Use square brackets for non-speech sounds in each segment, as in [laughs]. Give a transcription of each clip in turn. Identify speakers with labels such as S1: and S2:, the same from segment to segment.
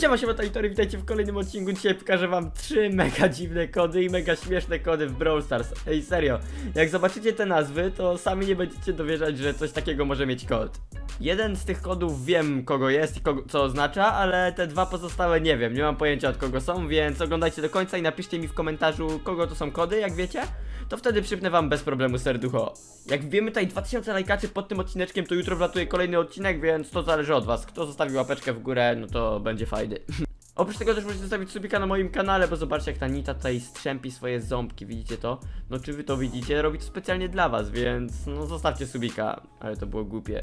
S1: Siema, siema, Talitory, witajcie w kolejnym odcinku. Dzisiaj pokażę wam trzy mega dziwne kody i mega śmieszne kody w Brawl Stars. Ej, serio, jak zobaczycie te nazwy, to sami nie będziecie dowierzać, że coś takiego może mieć kod. Jeden z tych kodów wiem kogo jest i kogo, co oznacza, ale te dwa pozostałe nie wiem, nie mam pojęcia od kogo są, więc oglądajcie do końca i napiszcie mi w komentarzu kogo to są kody, jak wiecie, to wtedy przypnę wam bez problemu serducho. Jak wbijemy tutaj 2000 lajkaczy pod tym odcineczkiem, to jutro wlatuje kolejny odcinek, więc to zależy od was. Kto zostawi łapeczkę w górę, no to będzie fajny. [laughs] Oprócz tego też możecie zostawić subika na moim kanale, bo zobaczcie jak ta Nita tutaj strzępi swoje ząbki, widzicie to? No czy wy to widzicie? Robi to specjalnie dla was, więc no zostawcie subika. Ale to było głupie.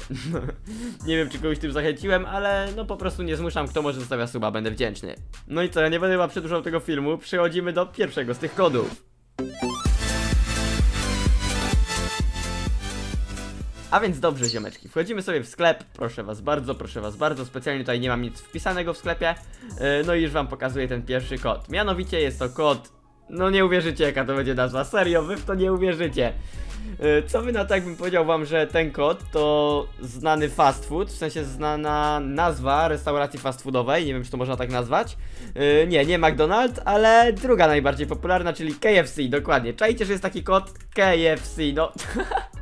S1: [laughs] nie wiem czy kogoś tym zachęciłem, ale no po prostu nie zmuszam, kto może zostawia suba, będę wdzięczny. No i co, ja nie będę chyba przedłużał tego filmu, przechodzimy do pierwszego z tych kodów. A więc dobrze, ziomeczki, wchodzimy sobie w sklep, proszę was bardzo, proszę was bardzo, specjalnie tutaj nie mam nic wpisanego w sklepie, yy, no i już wam pokazuję ten pierwszy kod. Mianowicie jest to kod, no nie uwierzycie jaka to będzie nazwa, serio, wy w to nie uwierzycie. Yy, Co by na to, jakbym powiedział wam, że ten kod to znany fast food, w sensie znana nazwa restauracji fast foodowej, nie wiem czy to można tak nazwać. Yy, nie, nie McDonald's, ale druga najbardziej popularna, czyli KFC, dokładnie. Czajcie, że jest taki kod KFC, no... [laughs]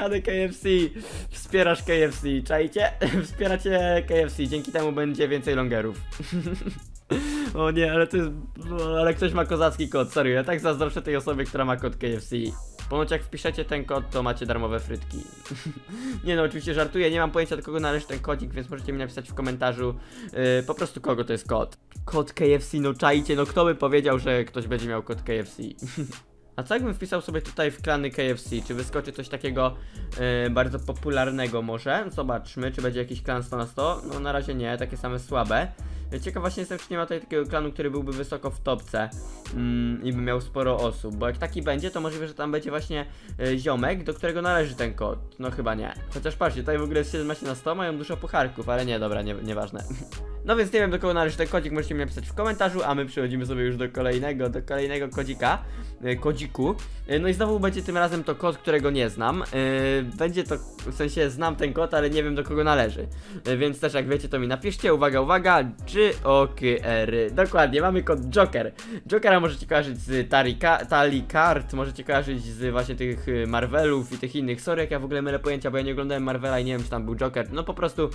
S1: Grane KFC? Wspierasz KFC, czajcie? [laughs] Wspieracie KFC, dzięki temu będzie więcej longerów. [laughs] o nie, ale to jest... Ale ktoś ma kozacki kod, serio, ja tak zazdroszczę tej osobie, która ma kod KFC. Ponoć jak wpiszecie ten kod, to macie darmowe frytki. [laughs] nie no, oczywiście żartuję, nie mam pojęcia do kogo należy ten kodzik, więc możecie mi napisać w komentarzu yy, po prostu kogo to jest kod. Kod KFC, no czajcie, no kto by powiedział, że ktoś będzie miał kod KFC? A co jakbym wpisał sobie tutaj w klany KFC? Czy wyskoczy coś takiego e, bardzo popularnego może? Zobaczmy, czy będzie jakiś klan 100 na 100. No na razie nie, takie same słabe. Ciekaw właśnie jestem, czy nie ma tutaj takiego klanu, który byłby wysoko w topce mm, i by miał sporo osób. Bo jak taki będzie, to możliwe, że tam będzie właśnie e, ziomek, do którego należy ten kod. No chyba nie. Chociaż patrzcie, tutaj w ogóle jest 17 na 100, mają dużo pucharków, ale nie, dobra, nie, nieważne. [laughs] No więc nie wiem do kogo należy ten kodzik, możecie mi napisać w komentarzu, a my przechodzimy sobie już do kolejnego, do kolejnego kodzika, e, kodziku. E, No i znowu będzie tym razem to kod, którego nie znam. E, Będzie to, w sensie znam ten kod, ale nie wiem do kogo należy. Więc też jak wiecie to mi napiszcie, uwaga, uwaga, G O K R. Dokładnie, mamy kod Joker. Jokera możecie kojarzyć z Tarika, Tali Kart, możecie kojarzyć z właśnie tych Marvelów i tych innych. Sorry jak ja w ogóle mylę pojęcia, bo ja nie oglądałem Marvela i nie wiem czy tam był Joker. No po prostu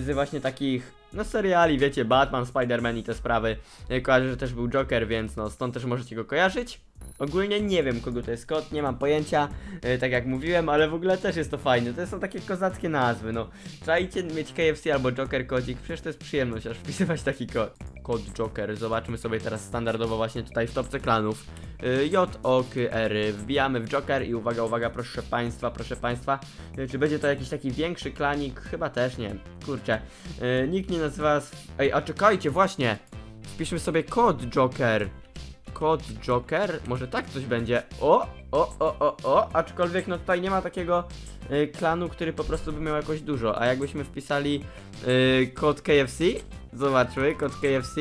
S1: z właśnie takich no seriali, wiecie, Batman, Spider-Man i te sprawy. Y, Kojarzę, że też był Joker, więc no stąd też możecie go kojarzyć. Ogólnie nie wiem kogo to jest kod, nie mam pojęcia, y, tak jak mówiłem, ale w ogóle też jest to fajne. To są takie kozackie nazwy, no. Czajcie mieć KFC albo Joker kodzik, przecież to jest przyjemność aż wpisywać taki kod. Kod Joker, zobaczmy sobie teraz standardowo właśnie tutaj w topce klanów. Y, J, O, K, R, wbijamy w Joker i uwaga, uwaga, proszę państwa, proszę państwa. Y, Czy będzie to jakiś taki większy klanik? Chyba też nie, kurczę. Nikt nie nazywa... Ej, a czekajcie, właśnie! Wpiszmy sobie kod Joker. Kod Joker? Może tak coś będzie. O, o, o, o, o, aczkolwiek no tutaj nie ma takiego y, klanu, który po prostu by miał jakoś dużo. A jakbyśmy wpisali y, kod KFC? Zobaczmy, kod KFC.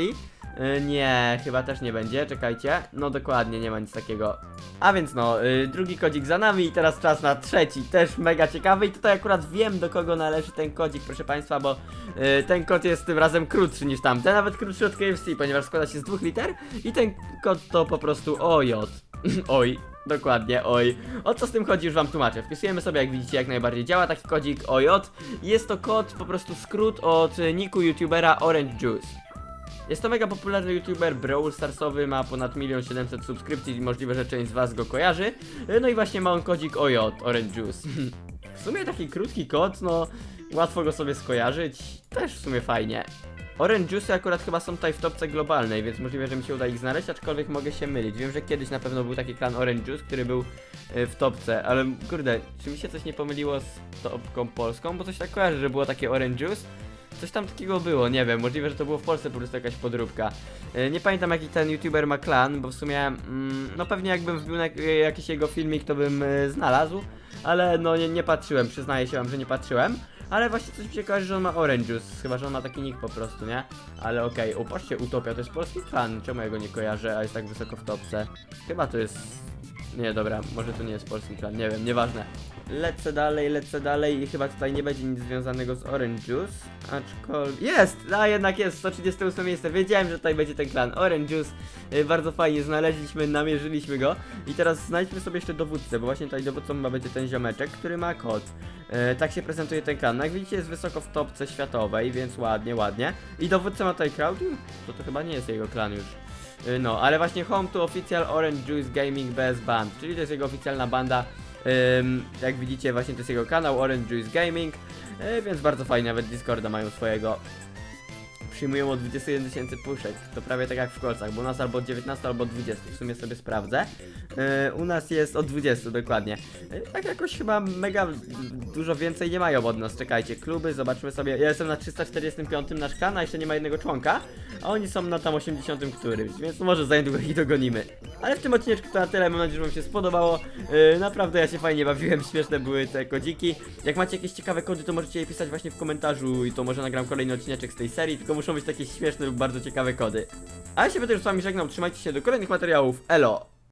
S1: Y, nie, chyba też nie będzie, czekajcie. No dokładnie, nie ma nic takiego. A więc no, y, drugi kodzik za nami i teraz czas na trzeci, też mega ciekawy i tutaj akurat wiem do kogo należy ten kodzik, proszę państwa, bo y, ten kod jest tym razem krótszy niż tamten, nawet krótszy od KFC, ponieważ składa się z dwóch liter i ten kod to po prostu OJ. [laughs] Oj. Dokładnie, oj. O co z tym chodzi, już wam tłumaczę. Wpisujemy sobie, jak widzicie, jak najbardziej działa taki kodzik OJ. Jest to kod, po prostu skrót od niku youtubera Orange Juice. Jest to mega popularny youtuber Brawl Starsowy, ma ponad 1 700 subskrypcji i możliwe, że część z was go kojarzy. No i właśnie ma on kodzik OJ, Orange Juice. [laughs] w sumie taki krótki kod, no łatwo go sobie skojarzyć, też w sumie fajnie. Orange Juice akurat chyba są tutaj w topce globalnej, więc możliwe, że mi się uda ich znaleźć, aczkolwiek mogę się mylić. Wiem, że kiedyś na pewno był taki klan Orange Juice, który był e, w topce, ale kurde, czy mi się coś nie pomyliło z topką polską? Bo coś tak kojarzę, że było takie Orange Juice. Coś tam takiego było, nie wiem, możliwe, że to było w Polsce po prostu jakaś podróbka. E, Nie pamiętam jaki ten youtuber ma klan, bo w sumie, mm, no pewnie jakbym wbił na jak- jakiś jego filmik, to bym e, znalazł, ale no nie, nie patrzyłem, przyznaję się wam, że nie patrzyłem. Ale właśnie coś mi się kojarzy, że on ma Orange Juice, chyba, że on ma taki nick po prostu, nie? Ale okej, okay. patrzcie, Utopia to jest polski klan, czemu ja go nie kojarzę, a jest tak wysoko w topce? Chyba to jest Nie, dobra, może to nie jest polski klan, nie wiem, nieważne. Lecę dalej, lecę dalej i chyba tutaj nie będzie nic związanego z Orange Juice, aczkolwiek... Jest! A jednak jest, 138 miejsce, wiedziałem, że tutaj będzie ten klan. Orange Juice, y, bardzo fajnie, znaleźliśmy, namierzyliśmy go. I teraz znajdźmy sobie jeszcze dowódcę, bo właśnie tutaj dowódcą ma będzie ten ziomeczek, który ma kod. E, tak się prezentuje ten klan. No jak widzicie jest wysoko w topce światowej, więc ładnie, ładnie. I dowódca ma tutaj Crowdy? To to chyba nie jest jego klan już. E, no, ale właśnie home to official Orange Juice Gaming BS Band, czyli to jest jego oficjalna banda. Ym, jak widzicie właśnie to jest jego kanał Orange Juice Gaming, e, więc bardzo fajnie, nawet Discorda mają swojego. Przyjmują od 21 tysięcy puszek, to prawie tak jak w kolcach, bo u nas albo od 19 albo od 20, w sumie sobie sprawdzę. E, u nas jest od 20 dokładnie. E, tak jakoś chyba mega dużo więcej nie mają od nas, czekajcie, kluby, zobaczmy sobie, ja jestem na 345 nasz klan, jeszcze nie ma jednego członka, a oni są na tam 80 którymś, więc może za niedługo ich dogonimy. Ale w tym odcineczku to na tyle, mam nadzieję, że wam się spodobało, e, naprawdę ja się fajnie bawiłem, śmieszne były te kodziki. Jak macie jakieś ciekawe kody, to możecie je pisać właśnie w komentarzu i to może nagram kolejny odcineczek z tej serii, tylko muszą być takie śmieszne lub bardzo ciekawe kody. A ja się będę już z wami żegnał, trzymajcie się do kolejnych materiałów, elo!